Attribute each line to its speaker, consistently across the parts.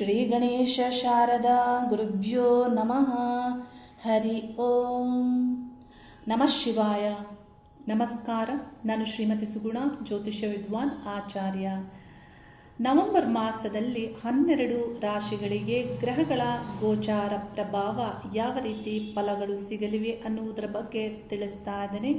Speaker 1: ಶ್ರೀ ಗಣೇಶ ಶಾರದಾ ಗುರುಭ್ಯೋ ನಮಃ. ಹರಿ ಓಂ. ನಮಃ ಶಿವಾಯ. ನಮಸ್ಕಾರ. ನಾನು ಶ್ರೀಮತಿ ಸುಗುಣ, ಜ್ಯೋತಿಷ್ಯ ವಿದ್ವಾನ್ ಆಚಾರ್ಯ. ನವೆಂಬರ್ ಮಾಸದಲ್ಲಿ ಹನ್ನೆರಡು ರಾಶಿಗಳಿಗೆ ಗ್ರಹಗಳ ಗೋಚಾರ ಪ್ರಭಾವ ಯಾವ ರೀತಿ ಫಲಗಳು ಸಿಗಲಿವೆ ಅನ್ನುವುದರ ಬಗ್ಗೆ ತಿಳಿಸ್ತಾ ಇದ್ದೇನೆ.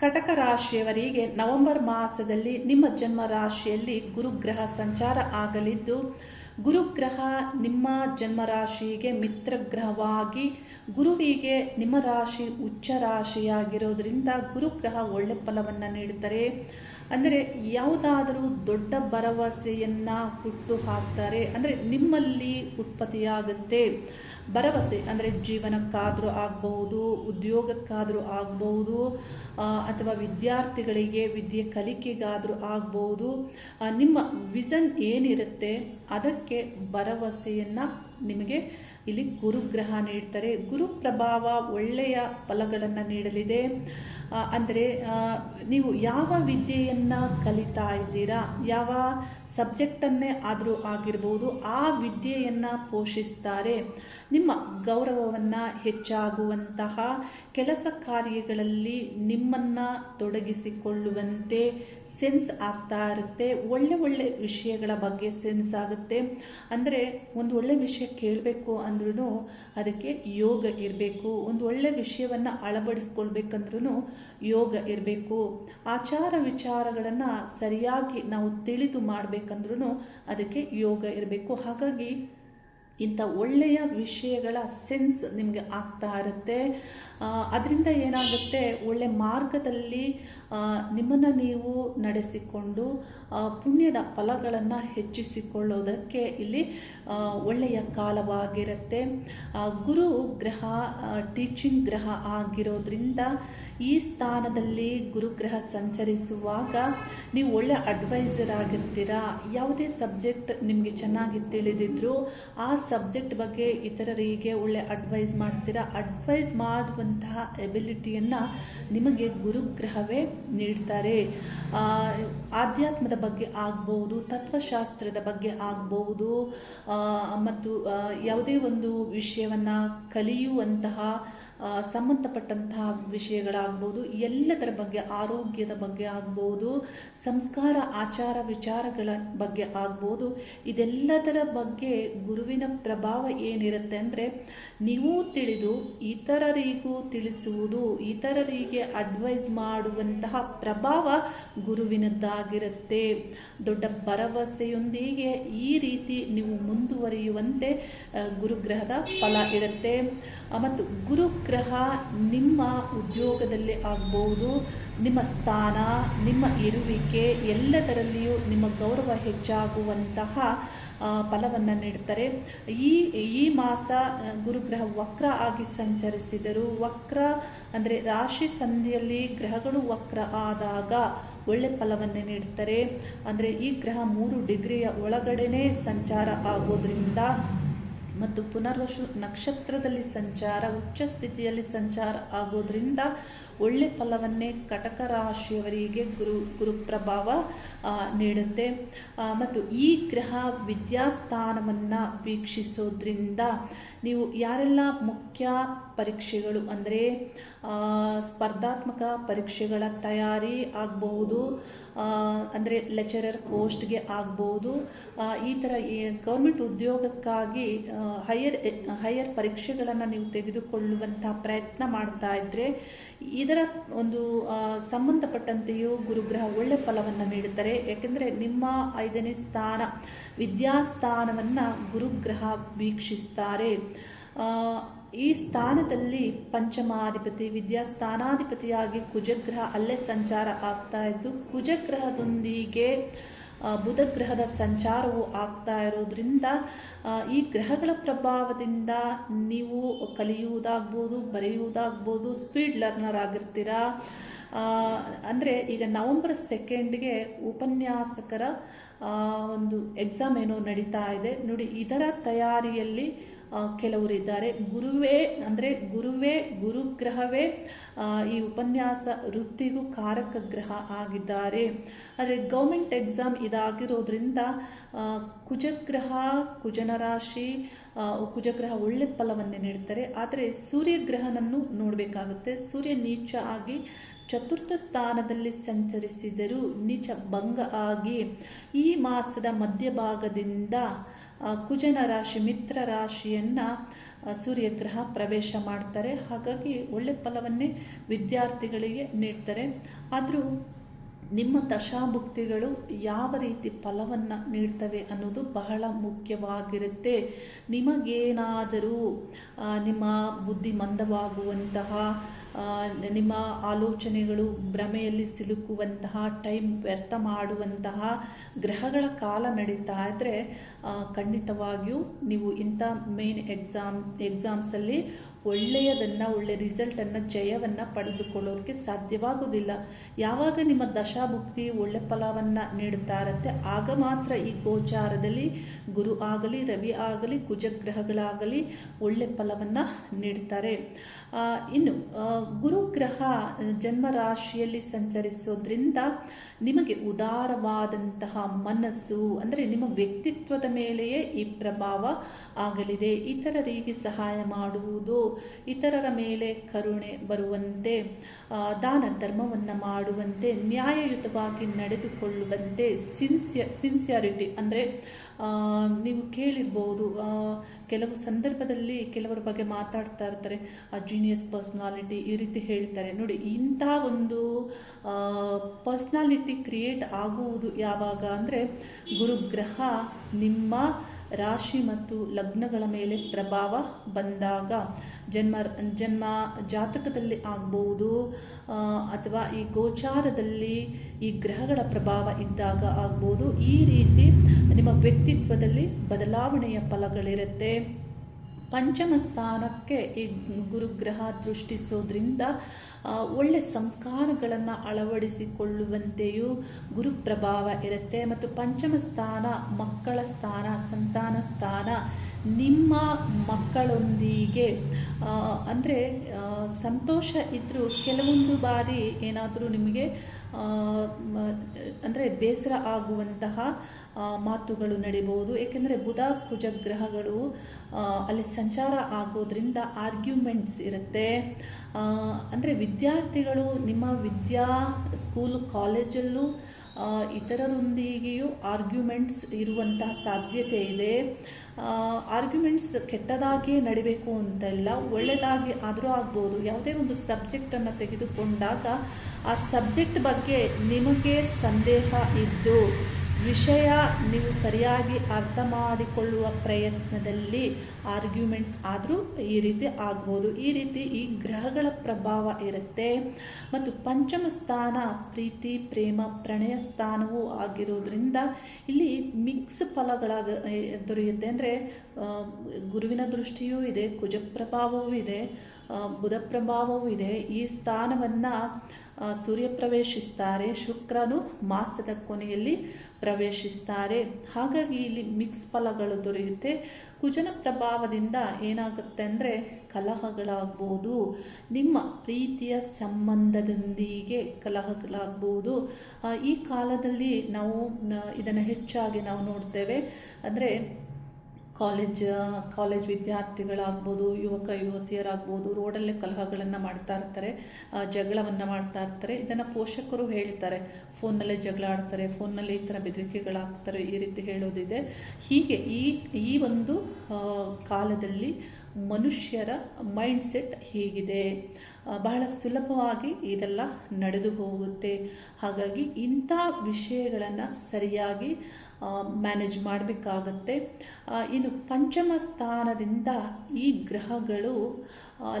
Speaker 1: ಕಟಕ ರಾಶಿಯವರಿಗೆ ನವೆಂಬರ್ ಮಾಸದಲ್ಲಿ ನಿಮ್ಮ ಜನ್ಮ ರಾಶಿಯಲ್ಲಿ ಗುರುಗ್ರಹ ಸಂಚಾರ ಆಗಲಿದ್ದು ಗುರುಗ್ರಹ ನಿಮ್ಮ ಜನ್ಮ ರಾಶಿಗೆ ಮಿತ್ರಗ್ರಹವಾಗಿ, ಗುರುವಿಗೆ ನಿಮ್ಮ ರಾಶಿ ಉಚ್ಚ ರಾಶಿಯಾಗಿರೋದ್ರಿಂದ ಗುರುಗ್ರಹ ಒಳ್ಳೆ ಫಲವನ್ನು ನೀಡುತ್ತಾರೆ. ಅಂದರೆ ಯಾವುದಾದರೂ ದೊಡ್ಡ ಭರವಸೆಯನ್ನು ಹುಟ್ಟು ಹಾಕ್ತಾರೆ. ಅಂದರೆ ನಿಮ್ಮಲ್ಲಿ ಉತ್ಪತ್ತಿಯಾಗುತ್ತೆ. ಭರವಸೆ, ಅಂದರೆ ಜೀವನಕ್ಕಾದರೂ ಆಗಬಹುದು, ಉದ್ಯೋಗಕ್ಕಾದರೂ ಆಗಬಹುದು ಅಥವಾ ವಿದ್ಯಾರ್ಥಿಗಳಿಗೆ ವಿದ್ಯೆ ಕಲಿಕೆಗಾದರೂ ಆಗಬಹುದು ನಿಮ್ಮ ವಿಷನ್ ಏನಿರುತ್ತೆ ಅದಕ್ಕೆ ಭರವಸೆಯನ್ನು ನಿಮಗೆ ಇಲ್ಲಿ ಗುರುಗ್ರಹ ನೀಡ್ತಾರೆ. ಗುರು ಪ್ರಭಾವ ಒಳ್ಳೆಯ ಫಲಗಳನ್ನು ನೀಡಲಿದೆ. ಅಂದರೆ ನೀವು ಯಾವ ವಿದ್ಯೆಯನ್ನು ಕಲಿತಾ ಇದ್ದೀರಾ, ಯಾವ ಸಬ್ಜೆಕ್ಟನ್ನೇ ಆದರೂ ಆಗಿರ್ಬೋದು, ಆ ವಿದ್ಯೆಯನ್ನು ಪೋಷಿಸ್ತಾರೆ. ನಿಮ್ಮ ಗೌರವವನ್ನು ಹೆಚ್ಚಾಗುವಂತಹ ಕೆಲಸ ಕಾರ್ಯಗಳಲ್ಲಿ ನಿಮ್ಮನ್ನು ತೊಡಗಿಸಿಕೊಳ್ಳುವಂತೆ ಸೆನ್ಸ್ ಆಗ್ತಾ ಇರುತ್ತೆ. ಒಳ್ಳೆ ಒಳ್ಳೆ ವಿಷಯಗಳ ಬಗ್ಗೆ ಸೆನ್ಸ್ ಆಗುತ್ತೆ. ಅಂದರೆ ಒಂದು ಒಳ್ಳೆ ವಿಷಯ ಕೇಳಬೇಕು ಅಂದ್ರೂ ಅದಕ್ಕೆ ಯೋಗ ಇರಬೇಕು. ಒಂದು ಒಳ್ಳೆ ವಿಷಯವನ್ನು ಅಳವಡಿಸ್ಕೊಳ್ಬೇಕಂದ್ರೂ ಯೋಗ ಇರಬೇಕು. ಆಚಾರ ವಿಚಾರಗಳನ್ನು ಸರಿಯಾಗಿ ನಾವು ತಿಳಿದು ಮಾಡಬೇಕಂದ್ರೂ ಅದಕ್ಕೆ ಯೋಗ ಇರಬೇಕು. ಹಾಗಾಗಿ ಇಂಥ ಒಳ್ಳೆಯ ವಿಷಯಗಳ ಸೆನ್ಸ್ ನಿಮಗೆ ಆಗ್ತಾ ಇರುತ್ತೆ. ಅದರಿಂದ ಏನಾಗುತ್ತೆ? ಒಳ್ಳೆ ಮಾರ್ಗದಲ್ಲಿ ನಿಮ್ಮನ್ನು ನೀವು ನಡೆಸಿಕೊಂಡು ಪುಣ್ಯದ ಫಲಗಳನ್ನು ಹೆಚ್ಚಿಸಿಕೊಳ್ಳೋದಕ್ಕೆ ಇಲ್ಲಿ ಒಳ್ಳೆಯ ಕಾಲವಾಗಿರುತ್ತೆ. ಗುರು ಗ್ರಹ ಟೀಚಿಂಗ್ ಗ್ರಹ ಆಗಿರೋದ್ರಿಂದ ಈ ಸ್ಥಾನದಲ್ಲಿ ಗುರುಗ್ರಹ ಸಂಚರಿಸುವಾಗ ನೀವು ಒಳ್ಳೆ ಅಡ್ವೈಸರ್ ಆಗಿರ್ತೀರಾ? ಯಾವುದೇ ಸಬ್ಜೆಕ್ಟ್ ನಿಮಗೆ ಚೆನ್ನಾಗಿ ತಿಳಿದಿದ್ರು ಆ ಸಬ್ಜೆಕ್ಟ್ ಬಗ್ಗೆ ಇತರರಿಗೆ ಒಳ್ಳೆ ಅಡ್ವೈಸ್ ಮಾಡ್ತೀರಾ? ಅಡ್ವೈಸ್ ಮಾಡುವಂತಹ ಎಬಿಲಿಟಿಯನ್ನು ನಿಮಗೆ ಗುರುಗ್ರಹವೇ ನೀಡ್ತಾರೆ. ಆಧ್ಯಾತ್ಮದ ಬಗ್ಗೆ ಆಗ್ಬೋದು ತತ್ವಶಾಸ್ತ್ರದ ಬಗ್ಗೆ ಆಗಬಹುದು ಮತ್ತು ಯಾವುದೇ ಒಂದು ವಿಷಯವನ್ನು ಕಲಿಯುವಂತಹ ಸಂಬಂಧಪಟ್ಟಂತಹ ವಿಷಯಗಳಾಗ್ಬೋದು, ಎಲ್ಲದರ ಬಗ್ಗೆ, ಆರೋಗ್ಯದ ಬಗ್ಗೆ ಆಗ್ಬೋದು, ಸಂಸ್ಕಾರ, ಆಚಾರ, ವಿಚಾರಗಳ ಬಗ್ಗೆ ಆಗ್ಬೋದು, ಇದೆಲ್ಲದರ ಬಗ್ಗೆ ಗುರುವಿನ ಪ್ರಭಾವ ಏನಿರುತ್ತೆ ಅಂದರೆ, ನೀವು ತಿಳಿದು ಇತರರಿಗೂ ತಿಳಿಸುವುದು, ಇತರರಿಗೆ ಅಡ್ವೈಸ್ ಮಾಡುವಂತಹ ಪ್ರಭಾವ ಗುರುವಿನದ್ದಾಗಿರುತ್ತೆ. ದೊಡ್ಡ ಭರವಸೆಯೊಂದಿಗೆ ಈ ರೀತಿ ನೀವು ಮುಂದುವರಿಯುವಂತೆ ಗುರುಗ್ರಹದ ಫಲ ಇರುತ್ತೆ. ಮತ್ತು ಗುರುಗ್ರಹ ನಿಮ್ಮ ಉದ್ಯೋಗದಲ್ಲಿ ಆಗ್ಬೋದು ನಿಮ್ಮ ಸ್ಥಾನ, ನಿಮ್ಮ ಇರುವಿಕೆ ಎಲ್ಲದರಲ್ಲಿಯೂ ನಿಮ್ಮ ಗೌರವ ಹೆಚ್ಚಾಗುವಂತಹ ಫಲವನ್ನು ನೀಡ್ತಾರೆ. ಈ ಈ ಮಾಸ ಗುರುಗ್ರಹ ವಕ್ರ ಆಗಿ ಸಂಚರಿಸಿದರು, ವಕ್ರ ಅಂದರೆ ರಾಶಿ ಸಂಧಿಯಲ್ಲಿ ಗ್ರಹಗಳು ವಕ್ರ ಆದಾಗ ಒಳ್ಳೆ ಫಲವನ್ನು ನೀಡ್ತಾರೆ. ಅಂದರೆ ಈ ಗ್ರಹ ಮೂರು ಡಿಗ್ರಿಯ ಒಳಗಡೆನೇ ಸಂಚಾರ ಆಗೋದ್ರಿಂದ ಮತ್ತು ಪುನರ್ವಸು ನಕ್ಷತ್ರದಲ್ಲಿ ಸಂಚಾರ, ಉಚ್ಚ ಸ್ಥಿತಿಯಲ್ಲಿ ಸಂಚಾರ ಆಗೋದ್ರಿಂದ ಒಳ್ಳೆ ಫಲವನ್ನೇ ಕಟಕ ರಾಶಿಯವರಿಗೆ ಗುರು, ಗುರುಪ್ರಭಾವ ನೀಡುತ್ತೆ. ಮತ್ತು ಈ ಗ್ರಹ ವಿದ್ಯಾಸ್ಥಾನವನ್ನು ವೀಕ್ಷಿಸೋದ್ರಿಂದ ನೀವು ಯಾರೆಲ್ಲ ಮುಖ್ಯ ಪರೀಕ್ಷೆಗಳು ಅಂದರೆ ಸ್ಪರ್ಧಾತ್ಮಕ ಪರೀಕ್ಷೆಗಳ ತಯಾರಿ ಆಗಬಹುದು ಅಂದರೆ ಲೆಕ್ಚರರ್ ಪೋಸ್ಟ್ಗೆ ಆಗ್ಬೋದು ಈ ಥರ ಗೌರ್ಮೆಂಟ್ ಉದ್ಯೋಗಕ್ಕಾಗಿ ಹೈಯರ್ ಹೈಯರ್ ಪರೀಕ್ಷೆಗಳನ್ನು ನೀವು ತೆಗೆದುಕೊಳ್ಳುವಂಥ ಪ್ರಯತ್ನ ಮಾಡ್ತಾ ಇದ್ದರೆ ಇದರ ಒಂದು ಸಂಬಂಧಪಟ್ಟಂತೆಯೂ ಗುರುಗ್ರಹ ಒಳ್ಳೆ ಫಲವನ್ನು ನೀಡುತ್ತಾರೆ. ಯಾಕೆಂದರೆ ನಿಮ್ಮ ಐದನೇ ಸ್ಥಾನ, ವಿದ್ಯಾಸ್ಥಾನವನ್ನು ಗುರುಗ್ರಹ ವೀಕ್ಷಿಸ್ತಾರೆ. ಈ ಸ್ಥಾನದಲ್ಲಿ ಪಂಚಮಾಧಿಪತಿ, ವಿದ್ಯಾಸ್ಥಾನಾಧಿಪತಿಯಾಗಿ ಕುಜಗ್ರಹ ಅಲ್ಲೇ ಸಂಚಾರ ಆಗ್ತಾ ಇದ್ದು, ಕುಜಗ್ರಹದೊಂದಿಗೆ ಬುಧಗ್ರಹದ ಸಂಚಾರವು ಆಗ್ತಾ ಇರೋದ್ರಿಂದ ಈ ಗ್ರಹಗಳ ಪ್ರಭಾವದಿಂದ ನೀವು ಕಲಿಯುವುದಾಗ್ಬೋದು, ಬರೆಯುವುದಾಗ್ಬೋದು ಸ್ಪೀಡ್ ಲರ್ನರ್ ಆಗಿರ್ತೀರಾ? ಅಂದರೆ ಈಗ ನವಂಬರ್ ಸೆಕೆಂಡ್ಗೆ ಉಪನ್ಯಾಸಕರ ಒಂದು ಎಕ್ಸಾಮ್ ಏನೋ ನಡೀತಾ ಇದೆ. ನೋಡಿ, ಇದರ ತಯಾರಿಯಲ್ಲಿ ಕೆಲವರಿದ್ದಾರೆ ಗುರುವೇ, ಅಂದರೆ ಗುರುವೇ, ಗುರುಗ್ರಹವೇ ಈ ಉಪನ್ಯಾಸ ವೃತ್ತಿಗೂ ಕಾರಕ ಗ್ರಹ ಆಗಿದ್ದಾರೆ. ಆದರೆ ಗೌರ್ಮೆಂಟ್ ಎಕ್ಸಾಮ್ ಇದಾಗಿರೋದ್ರಿಂದ ಕುಜಗ್ರಹ ಕುಜನ ರಾಶಿ ಕುಜಗ್ರಹ ಒಳ್ಳೆ ಫಲವನ್ನೇ ನೀಡ್ತಾರೆ. ಆದರೆ ಸೂರ್ಯಗ್ರಹನನ್ನು ನೋಡಬೇಕಾಗುತ್ತೆ. ಸೂರ್ಯ ನೀಚ ಆಗಿ ಚತುರ್ಥ ಸ್ಥಾನದಲ್ಲಿ ಸಂಚರಿಸಿದರೂ ನೀಚ ಭಂಗ ಆಗಿ ಈ ಮಾಸದ ಮಧ್ಯಭಾಗದಿಂದ ಕುಜನ ರಾಶಿ ಮಿತ್ರ ರಾಶಿಯನ್ನು ಸೂರ್ಯಗ್ರಹ ಪ್ರವೇಶ ಮಾಡ್ತಾರೆ. ಹಾಗಾಗಿ ಒಳ್ಳೆ ಫಲವನ್ನೇ ವಿದ್ಯಾರ್ಥಿಗಳಿಗೆ ನೀಡ್ತಾರೆ. ಆದರೂ ನಿಮ್ಮ ದಶಾಭುಕ್ತಿಗಳು ಯಾವ ರೀತಿ ಫಲವನ್ನು ನೀಡ್ತವೆ ಅನ್ನೋದು ಬಹಳ ಮುಖ್ಯವಾಗಿರುತ್ತೆ. ನಿಮಗೇನಾದರೂ ನಿಮ್ಮ ಬುದ್ಧಿ ಮಂದವಾಗುವಂತಹ ನಿಮ್ಮ ಆಲೋಚನೆಗಳು ಭ್ರಮೆಯಲ್ಲಿ ಸಿಲುಕುವಂತಹ, ಟೈಮ್ ವ್ಯರ್ಥ ಮಾಡುವಂತಹ ಗ್ರಹಗಳ ಕಾಲ ನಡೀತಾ ಇದ್ದರೆ ಖಂಡಿತವಾಗಿಯೂ ನೀವು ಇಂಥ ಮೇನ್ ಎಕ್ಸಾಮ್ ಎಕ್ಸಾಮ್ಸಲ್ಲಿ ಒಳ್ಳೆಯದನ್ನು ಒಳ್ಳೆಯ ರಿಸಲ್ಟನ್ನು, ಜಯವನ್ನು ಪಡೆದುಕೊಳ್ಳೋದಕ್ಕೆ ಸಾಧ್ಯವಾಗೋದಿಲ್ಲ ಯಾವಾಗ ನಿಮ್ಮ ದಶಾಭುಕ್ತಿ ಒಳ್ಳೆ ಫಲವನ್ನು ನೀಡುತ್ತಾ ಇರುತ್ತೆ, ಆಗ ಮಾತ್ರ ಈ ಗೋಚಾರದಲ್ಲಿ ಗುರು ಆಗಲಿ, ರವಿ ಆಗಲಿ, ಕುಜಗ್ರಹಗಳಾಗಲಿ ಒಳ್ಳೆ ಫಲವನ್ನು ನೀಡ್ತಾರೆ. ಇನ್ನು ಗುರುಗ್ರಹ ಜನ್ಮ ರಾಶಿಯಲ್ಲಿ ಸಂಚರಿಸೋದ್ರಿಂದ ನಿಮಗೆ ಉದಾರವಾದಂತಹ ಮನಸ್ಸು, ಅಂದರೆ ನಿಮ್ಮ ವ್ಯಕ್ತಿತ್ವದ ಮೇಲೆಯೇ ಈ ಪ್ರಭಾವ ಆಗಲಿದೆ. ಇತರರಿಗೆ ಸಹಾಯ ಮಾಡುವುದು, ಇತರರ ಮೇಲೆ ಕರುಣೆ ಬರುವಂತೆ ದಾನ ಧರ್ಮವನ್ನು ಮಾಡುವಂತೆ, ನ್ಯಾಯಯುತವಾಗಿ ನಡೆದುಕೊಳ್ಳುವಂತೆ, ಸಿನ್ಸಿಯ, ಸಿನ್ಸಿಯಾರಿಟಿ, ಅಂದರೆ ನೀವು ಕೇಳಿರ್ಬೋದು ಕೆಲವು ಸಂದರ್ಭದಲ್ಲಿ ಕೆಲವರ ಬಗ್ಗೆ ಮಾತಾಡ್ತಾ ಇರ್ತಾರೆ, ಆ ಜೀನಿಯಸ್ ಪರ್ಸ್ನಾಲಿಟಿ ಈ ರೀತಿ ಹೇಳ್ತಾರೆ. ನೋಡಿ ಇಂಥ ಒಂದು ಪರ್ಸ್ನಾಲಿಟಿ ಕ್ರಿಯೇಟ್ ಆಗುವುದು ಯಾವಾಗ ಅಂದರೆ, ಗುರುಗ್ರಹ ನಿಮ್ಮ ರಾಶಿ ಮತ್ತು ಲಗ್ನಗಳ ಮೇಲೆ ಪ್ರಭಾವ ಬಂದಾಗ, ಜನ್ಮ ಜನ್ಮ ಜಾತಕದಲ್ಲಿ ಆಗ್ಬೋದು ಅಥವಾ ಈ ಗೋಚಾರದಲ್ಲಿ ಈ ಗ್ರಹಗಳ ಪ್ರಭಾವ ಇದ್ದಾಗ ಆಗ್ಬೋದು. ಈ ರೀತಿ ನಿಮ್ಮ ವ್ಯಕ್ತಿತ್ವದಲ್ಲಿ ಬದಲಾವಣೆಯ ಫಲಗಳಿರುತ್ತೆ. ಪಂಚಮ ಸ್ಥಾನಕ್ಕೆ ಈ ಗುರುಗ್ರಹ ದೃಷ್ಟಿಸೋದ್ರಿಂದ ಒಳ್ಳೆ ಸಂಸ್ಕಾರಗಳನ್ನು ಅಳವಡಿಸಿಕೊಳ್ಳುವಂತೆಯೂ ಗುರು ಪ್ರಭಾವ ಇರುತ್ತೆ. ಮತ್ತು ಪಂಚಮ ಸ್ಥಾನ ಮಕ್ಕಳ ಸ್ಥಾನ, ಸಂತಾನ ಸ್ಥಾನ, ನಿಮ್ಮ ಮಕ್ಕಳೊಂದಿಗೆ ಅಂದರೆ ಸಂತೋಷ ಇದ್ದರೂ ಕೆಲವೊಂದು ಬಾರಿ ಏನಾದರೂ ನಿಮಗೆ ಅಂದರೆ ಬೇಸರ ಆಗುವಂತಹ ಮಾತುಗಳು ನಡೀಬಹುದು. ಏಕೆಂದರೆ ಬುಧ ಕುಜ ಗ್ರಹಗಳು ಅಲ್ಲಿ ಸಂಚಾರ ಆಗೋದ್ರಿಂದ ಆರ್ಗ್ಯುಮೆಂಟ್ಸ್ ಇರುತ್ತೆ. ಅಂದರೆ ವಿದ್ಯಾರ್ಥಿಗಳು ನಿಮ್ಮ ವಿದ್ಯಾ, ಸ್ಕೂಲ್, ಕಾಲೇಜಲ್ಲೂ ಇತರರೊಂದಿಗೆಯೂ ಆರ್ಗ್ಯುಮೆಂಟ್ಸ್ ಇರುವಂತಹ ಸಾಧ್ಯತೆ ಇದೆ. ಆರ್ಗ್ಯುಮೆಂಟ್ಸ್ ಕೆಟ್ಟದಾಗಿಯೇ ನಡಿಬೇಕು ಅಂತಲ್ಲ ಒಳ್ಳೆಯದಾಗಿ ಆದರೂ ಆಗ್ಬೋದು. ಯಾವುದೇ ಒಂದು ಸಬ್ಜೆಕ್ಟನ್ನು ತೆಗೆದುಕೊಂಡಾಗ ಆ ಸಬ್ಜೆಕ್ಟ್ ಬಗ್ಗೆ ನಿಮಗೆ ಸಂದೇಹ ಇದ್ದು ವಿಷಯ ನೀವು ಸರಿಯಾಗಿ ಅರ್ಥ ಮಾಡಿಕೊಳ್ಳುವ ಪ್ರಯತ್ನದಲ್ಲಿ ಆರ್ಗ್ಯುಮೆಂಟ್ಸ್ ಆದರೂ ಈ ರೀತಿ ಆಗ್ಬೋದು. ಈ ರೀತಿ ಈ ಗ್ರಹಗಳ ಪ್ರಭಾವ ಇರುತ್ತೆ. ಮತ್ತು ಪಂಚಮ ಸ್ಥಾನ, ಪ್ರೀತಿ, ಪ್ರೇಮ, ಪ್ರಣಯ ಸ್ಥಾನವೂ ಆಗಿರೋದ್ರಿಂದ ಇಲ್ಲಿ ಮಿಕ್ಸ್ ಫಲಗಳಾಗ ದೊರೆಯುತ್ತೆ. ಅಂದರೆ ಗುರುವಿನ ದೃಷ್ಟಿಯೂ ಇದೆ ಕುಜ ಪ್ರಭಾವವೂ ಇದೆ ಬುಧ ಪ್ರಭಾವವೂ ಇದೆ. ಈ ಸ್ಥಾನವನ್ನು ಸೂರ್ಯ ಪ್ರವೇಶಿಸ್ತಾರೆ ಶುಕ್ರನು ಮಾಸದ ಕೊನೆಯಲ್ಲಿ. ಪ್ರವೇಶಿಸ್ತಾರೆ. ಹಾಗಾಗಿ ಇಲ್ಲಿ ಮಿಕ್ಸ್ ಫಲಗಳು ದೊರೆಯುತ್ತೆ. ಕುಜನ ಪ್ರಭಾವದಿಂದ ಏನಾಗುತ್ತೆ ಅಂದರೆ ಕಲಹಗಳಾಗ್ಬೋದು. ನಿಮ್ಮ ಪ್ರೀತಿಯ ಸಂಬಂಧದೊಂದಿಗೆ ಕಲಹಗಳಾಗ್ಬೋದು. ಈ ಕಾಲದಲ್ಲಿ ನಾವು ಇದನ್ನು ಹೆಚ್ಚಾಗಿ ನಾವು ನೋಡ್ತೇವೆ. ಅಂದರೆ ಕಾಲೇಜ್ ಕಾಲೇಜ್ ವಿದ್ಯಾರ್ಥಿಗಳಾಗ್ಬೋದು, ಯುವಕ, ಯುವತಿಯರಾಗ್ಬೋದು, ರೋಡಲ್ಲೇ ಕಲಹಗಳನ್ನು ಮಾಡ್ತಾ ಇರ್ತಾರೆ ಜಗಳವನ್ನು ಮಾಡ್ತಾ ಇರ್ತಾರೆ, ಇದನ್ನು ಪೋಷಕರು ಹೇಳ್ತಾರೆ. ಫೋನ್ನಲ್ಲೇ ಜಗಳ ಆಡ್ತಾರೆ, ಫೋನ್ನಲ್ಲಿ ಈ ಥರ ಬೆದರಿಕೆಗಳಾಗ್ತಾರೆ ಈ ರೀತಿ ಹೇಳೋದಿದೆ. ಹೀಗೆ ಈ ಈ ಒಂದು ಕಾಲದಲ್ಲಿ ಮನುಷ್ಯರ ಮೈಂಡ್ಸೆಟ್ ಹೀಗಿದೆ. ಬಹಳ ಸುಲಭವಾಗಿ ಇದೆಲ್ಲ ನಡೆದು ಹೋಗುತ್ತೆ. ಹಾಗಾಗಿ ಇಂಥ ವಿಷಯಗಳನ್ನು ಸರಿಯಾಗಿ ಮ್ಯಾನೇಜ್ ಮಾಡಬೇಕಾಗತ್ತೆ. ಇನ್ನು ಪಂಚಮ ಸ್ಥಾನದಿಂದ ಈ ಗ್ರಹಗಳು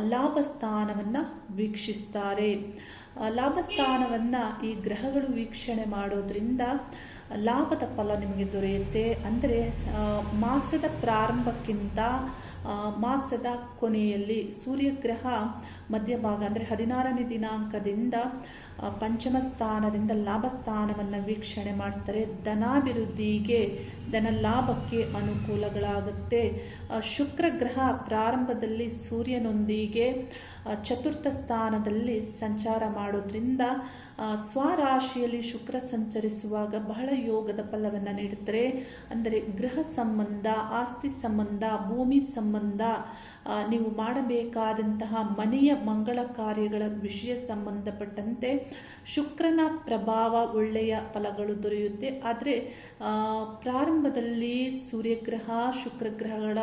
Speaker 1: ಲಾಭ ಸ್ಥಾನವನ್ನು ವೀಕ್ಷಿಸ್ತಾರೆ. ಆ, ಲಾಭ ಸ್ಥಾನವನ್ನು ಈ ಗ್ರಹಗಳು ವೀಕ್ಷಣೆ ಮಾಡೋದ್ರಿಂದ ಲಾಭದ ಫಲ ನಿಮಗೆ ದೊರೆಯುತ್ತೆ ಅಂದರೆ ಮಾಸದ ಪ್ರಾರಂಭಕ್ಕಿಂತ ಮಾಸದ ಕೊನೆಯಲ್ಲಿ ಸೂರ್ಯಗ್ರಹ ಮಧ್ಯಭಾಗ ಅಂದರೆ ಹದಿನಾರನೇ ದಿನಾಂಕದಿಂದ ಪಂಚಮ ಸ್ಥಾನದಿಂದ ಲಾಭ ಸ್ಥಾನವನ್ನು ವೀಕ್ಷಣೆ ಮಾಡ್ತಾರೆ. ಧನಾಭಿವೃದ್ಧಿಗೆ, ಧನ ಲಾಭಕ್ಕೆ ಅನುಕೂಲಗಳಾಗುತ್ತೆ. ಶುಕ್ರಗ್ರಹ ಶುಕ್ರ ಗ್ರಹ ಪ್ರಾರಂಭದಲ್ಲಿ ಸೂರ್ಯನೊಂದಿಗೆ ಚತುರ್ಥ ಸ್ಥಾನದಲ್ಲಿ ಸಂಚಾರ ಮಾಡೋದ್ರಿಂದ ಸ್ವರಾಶಿಯಲ್ಲಿ ಶುಕ್ರ ಸಂಚರಿಸುವಾಗ ಬಹಳ ಯೋಗದ ಫಲವನ್ನು ನೀಡುತ್ತಾರೆ. ಅಂದರೆ ಗೃಹ ಸಂಬಂಧ, ಆಸ್ತಿ ಸಂಬಂಧ, ಭೂಮಿ ಸಂಬಂಧ ನೀವು ಮಾಡಬೇಕಾದಂತಹ ಮನೆಯ ಮಂಗಳ ಕಾರ್ಯಗಳ ವಿಷಯ ಸಂಬಂಧಪಟ್ಟಂತೆ ಶುಕ್ರನ ಪ್ರಭಾವ ಒಳ್ಳೆಯ ಫಲಗಳು ದೊರೆಯುತ್ತೆ. ಆದರೆ ಪ್ರಾರಂಭದಲ್ಲಿ ಸೂರ್ಯಗ್ರಹ, ಶುಕ್ರಗ್ರಹಗಳ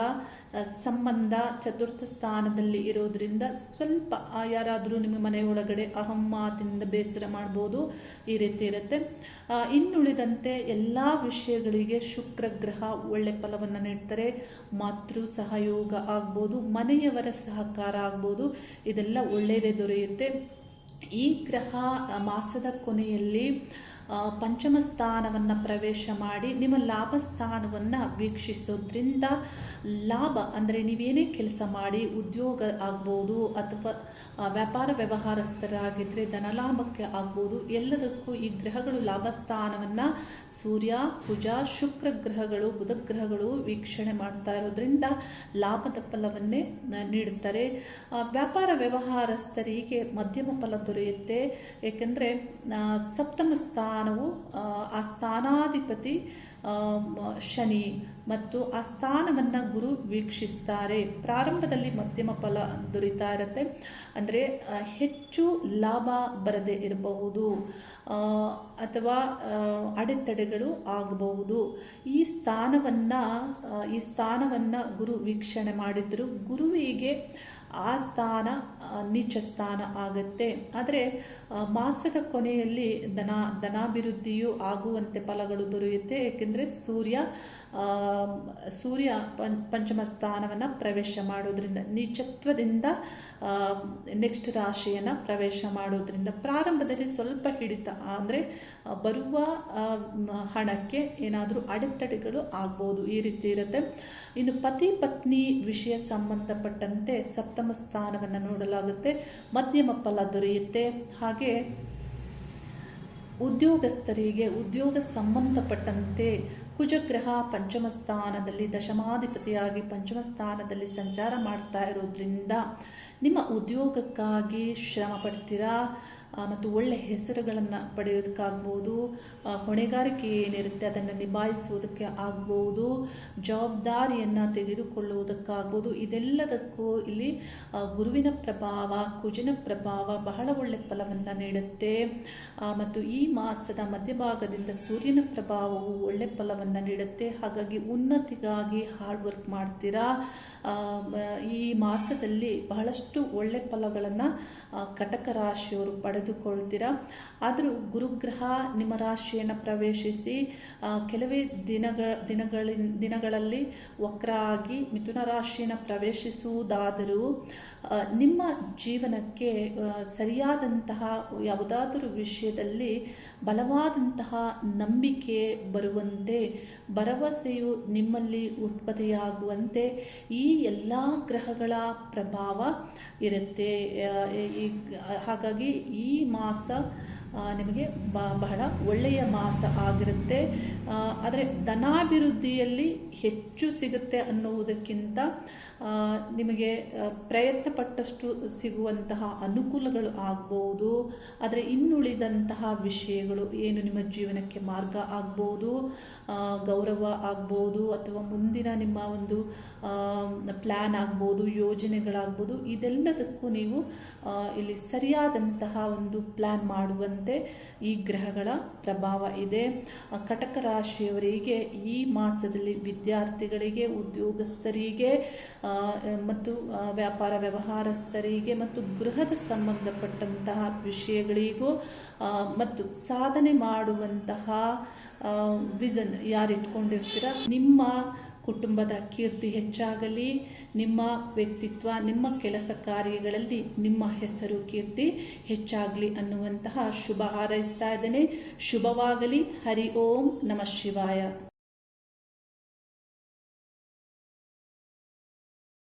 Speaker 1: ಸಂಬಂಧ ಚತುರ್ಥ ಸ್ಥಾನದಲ್ಲಿ ಇರೋದ್ರಿಂದ ಸ್ವಲ್ಪ ಯಾರಾದರೂ ನಿಮ್ಮ ಮನೆಯೊಳಗಡೆ ಅಹಂ ಬೇಸರ ಬೇಸರ ಮಾಡ್ಬೋದು ಈ ರೀತಿ ಇರುತ್ತೆ. ಇನ್ನುಳಿದಂತೆ ಎಲ್ಲ ವಿಷಯಗಳಿಗೆ ಶುಕ್ರ ಗ್ರಹ ಒಳ್ಳೆ ಫಲವನ್ನು ನೀಡ್ತಾರೆ. ಮಾತೃ ಸಹಯೋಗ ಆಗ್ಬೋದು, ಮನೆಯವರ ಸಹಕಾರ ಆಗ್ಬೋದು, ಇದೆಲ್ಲ ಒಳ್ಳೆಯದೇ ದೊರೆಯುತ್ತೆ. ಈ ಗ್ರಹ ಮಾಸದ ಕೊನೆಯಲ್ಲಿ ಪಂಚಮ ಸ್ಥಾನವನ್ನು ಪ್ರವೇಶ ಮಾಡಿ ನಿಮ್ಮ ಲಾಭ ಸ್ಥಾನವನ್ನು ವೀಕ್ಷಿಸೋದ್ರಿಂದ ಲಾಭ ಅಂದರೆ ನೀವೇನೇ ಕೆಲಸ ಮಾಡಿ ಉದ್ಯೋಗ ಆಗ್ಬೋದು ಅಥವಾ ವ್ಯಾಪಾರ ವ್ಯವಹಾರಸ್ಥರಾಗಿದ್ದರೆ ಧನಲಾಭಕ್ಕೆ ಆಗ್ಬೋದು. ಎಲ್ಲದಕ್ಕೂ ಈ ಗ್ರಹಗಳು ಲಾಭ ಸ್ಥಾನವನ್ನು ಸೂರ್ಯ ಕುಜ ಶುಕ್ರ ಗ್ರಹಗಳು, ಬುಧ ಗ್ರಹಗಳು ವೀಕ್ಷಣೆ ಮಾಡ್ತಾ ಇರೋದ್ರಿಂದ ಲಾಭದ ಫಲವನ್ನೇ ನೀಡುತ್ತಾರೆ. ವ್ಯಾಪಾರ ವ್ಯವಹಾರಸ್ಥರಿಗೆ ಮಧ್ಯಮ ಫಲ ದೊರೆಯುತ್ತೆ. ಏಕೆಂದರೆ ಸಪ್ತಮ ಸ್ಥಾನವು ಆ, ಸ್ಥಾನಾಧಿಪತಿ ಶನಿ ಮತ್ತು ಆ ಸ್ಥಾನವನ್ನು ಗುರು ವೀಕ್ಷಿಸ್ತಾರೆ. ಪ್ರಾರಂಭದಲ್ಲಿ ಮಧ್ಯಮ ಫಲ ದೊರೀತಾ ಇರುತ್ತೆ. ಅಂದರೆ ಹೆಚ್ಚು ಲಾಭ ಬರದೇ ಇರಬಹುದು ಅಥವಾ ಅಡೆತಡೆಗಳು ಆಗಬಹುದು. ಈ ಸ್ಥಾನವನ್ನು ಈ ಸ್ಥಾನವನ್ನು ಗುರು ವೀಕ್ಷಣೆ ಮಾಡಿದ್ರು ಗುರುವಿಗೆ ಆ ಸ್ಥಾನ ನೀಚ ಸ್ಥಾನ ಆಗುತ್ತೆ. ಆದರೆ ಮಾಸದ ಕೊನೆಯಲ್ಲಿ ದನ, ದನಾಭಿವೃದ್ಧಿಯು ಆಗುವಂತೆ ಫಲಗಳು ದೊರೆಯುತ್ತೆ. ಏಕೆಂದರೆ ಸೂರ್ಯ ಸೂರ್ಯ ಪಂಚಮ ಸ್ಥಾನವನ್ನು ಪ್ರವೇಶ ಮಾಡೋದ್ರಿಂದ ನೀಚತ್ವದಿಂದ ನೆಕ್ಸ್ಟ್ ರಾಶಿಯನ್ನು ಪ್ರವೇಶ ಮಾಡೋದ್ರಿಂದ ಪ್ರಾರಂಭದಲ್ಲಿ ಸ್ವಲ್ಪ ಹಿಡಿತ, ಅಂದರೆ ಬರುವ ಹಣಕ್ಕೆ ಏನಾದರೂ ಅಡೆತಡೆಗಳು ಆಗ್ಬೋದು ಈ ರೀತಿ ಇರುತ್ತೆ. ಇನ್ನು ಪತಿ ಪತ್ನಿ ವಿಷಯ ಸಂಬಂಧಪಟ್ಟಂತೆ ಸಪ್ತಮ ಸ್ಥಾನವನ್ನು ನೋಡಲಾಗುತ್ತೆ. ಮಧ್ಯಮ ಫಲ ದೊರೆಯುತ್ತೆ. ಹಾಗೆ ಉದ್ಯೋಗಸ್ಥರಿಗೆ ಉದ್ಯೋಗ ಸಂಬಂಧಪಟ್ಟಂತೆ ಕುಜಗ್ರಹ ಪಂಚಮ ಸ್ಥಾನದಲ್ಲಿ ದಶಮಾಧಿಪತಿಯಾಗಿ ಪಂಚಮ ಸ್ಥಾನದಲ್ಲಿ ಸಂಚಾರ ಮಾಡ್ತಾ ಇರೋದ್ರಿಂದ ನಿಮ್ಮ ಉದ್ಯೋಗಕ್ಕಾಗಿ ಶ್ರಮ ಪಡ್ತೀರಾ? ಮತ್ತು ಒಳ್ಳೆ ಹೆಸರುಗಳನ್ನು ಪಡೆಯೋದಕ್ಕಾಗ್ಬೋದು. ಹೊಣೆಗಾರಿಕೆ ಏನಿರುತ್ತೆ ಅದನ್ನು ನಿಭಾಯಿಸುವುದಕ್ಕೆ ಆಗ್ಬೋದು, ಜವಾಬ್ದಾರಿಯನ್ನು ತೆಗೆದುಕೊಳ್ಳುವುದಕ್ಕಾಗ್ಬೋದು. ಇದೆಲ್ಲದಕ್ಕೂ ಇಲ್ಲಿ ಗುರುವಿನ ಪ್ರಭಾವ, ಕುಜನ ಪ್ರಭಾವ ಬಹಳ ಒಳ್ಳೆ ಫಲವನ್ನು ನೀಡುತ್ತೆ. ಮತ್ತು ಈ ಮಾಸದ ಮಧ್ಯಭಾಗದಿಂದ ಸೂರ್ಯನ ಪ್ರಭಾವವು ಒಳ್ಳೆ ಫಲವನ್ನು ನೀಡುತ್ತೆ. ಹಾಗಾಗಿ ಉನ್ನತಿಗಾಗಿ ಹಾರ್ಡ್ ವರ್ಕ್ ಮಾಡ್ತೀರಾ? ಈ ಮಾಸದಲ್ಲಿ ಬಹಳಷ್ಟು ಒಳ್ಳೆ ಫಲಗಳನ್ನು ಕಟಕ ರಾಶಿಯವರು ಪಡೆದುಕೊಳ್ತೀರಾ? ಆದರೂ ಗುರುಗ್ರಹ, ನಿಮ್ಮ ರಾಶಿಯನ್ನು ಪ್ರವೇಶಿಸಿ ಕೆಲವೇ ದಿನಗಳ ದಿನಗಳಿನ ದಿನಗಳಲ್ಲಿ ವಕ್ರ ಆಗಿ ಮಿಥುನ ರಾಶಿಯನ್ನು ಪ್ರವೇಶಿಸುವುದಾದರೂ ನಿಮ್ಮ ಜೀವನಕ್ಕೆ ಸರಿಯಾದಂತಹ ಯಾವುದಾದರೂ ವಿಷಯದಲ್ಲಿ ಬಲವಾದಂತಹ ನಂಬಿಕೆ ಬರುವಂತೆ, ಭರವಸೆಯು ನಿಮ್ಮಲ್ಲಿ ಉತ್ಪತ್ತಿಯಾಗುವಂತೆ ಈ ಎಲ್ಲ ಗ್ರಹಗಳ ಪ್ರಭಾವ ಇರುತ್ತೆ. ಹಾಗಾಗಿ ಈ ಮಾಸ ನಿಮಗೆ ಬಹಳ ಒಳ್ಳೆಯ ಮಾಸ ಆಗಿರುತ್ತೆ. ಆದರೆ ಧನಾಭಿವೃದ್ಧಿಯಲ್ಲಿ ಹೆಚ್ಚು ಸಿಗುತ್ತೆ ಅನ್ನುವುದಕ್ಕಿಂತ ನಿಮಗೆ ಪ್ರಯತ್ನಪಟ್ಟಷ್ಟು ಪ್ರಯತ್ನ ಪಟ್ಟಷ್ಟು ಸಿಗುವಂತಹ ಅನುಕೂಲಗಳು ಆಗ್ಬೋದು. ಆದರೆ ಇನ್ನುಳಿದಂತಹ ವಿಷಯಗಳು ಏನು ನಿಮ್ಮ ಜೀವನಕ್ಕೆ ಮಾರ್ಗ ಆಗ್ಬೋದು? ಗೌರವ ಆಗ್ಬೋದು ಅಥವಾ ಮುಂದಿನ ನಿಮ್ಮ ಒಂದು ಪ್ಲ್ಯಾನ್ ಆಗ್ಬೋದು, ಯೋಜನೆಗಳಾಗ್ಬೋದು, ಇದೆಲ್ಲದಕ್ಕೂ ನೀವು ಇಲ್ಲಿ ಸರಿಯಾದಂತಹ ಒಂದು ಪ್ಲ್ಯಾನ್ ಮಾಡುವಂತೆ ಈ ಗ್ರಹಗಳ ಪ್ರಭಾವ ಇದೆ. ಕಟಕ ರಾಶಿಯವರಿಗೆ ಈ ಮಾಸದಲ್ಲಿ ವಿದ್ಯಾರ್ಥಿಗಳಿಗೆ, ಉದ್ಯೋಗಸ್ಥರಿಗೆ ಮತ್ತು ವ್ಯಾಪಾರ ವ್ಯವಹಾರಸ್ಥರಿಗೆ ಮತ್ತು ಗೃಹದ ಸಂಬಂಧಪಟ್ಟಂತಹ ವಿಷಯಗಳಿಗೂ ಮತ್ತು ಸಾಧನೆ ಮಾಡುವಂತಹ ವಿಸನ್ ಯಾರು ಇಟ್ಕೊಂಡಿರ್ತೀರ ನಿಮ್ಮ ಕುಟುಂಬದ ಕೀರ್ತಿ ಹೆಚ್ಚಾಗಲಿ, ನಿಮ್ಮ ವ್ಯಕ್ತಿತ್ವ, ನಿಮ್ಮ ಕೆಲಸ ಕಾರ್ಯಗಳಲ್ಲಿ ನಿಮ್ಮ ಹೆಸರು, ಕೀರ್ತಿ ಹೆಚ್ಚಾಗಲಿ ಅನ್ನುವಂತಹ ಶುಭ ಹಾರೈಸ್ತಾ ಇದ್ದೇನೆ. ಶುಭವಾಗಲಿ. ಹರಿ ಓಂ ನಮಃ ಶಿವಾಯ.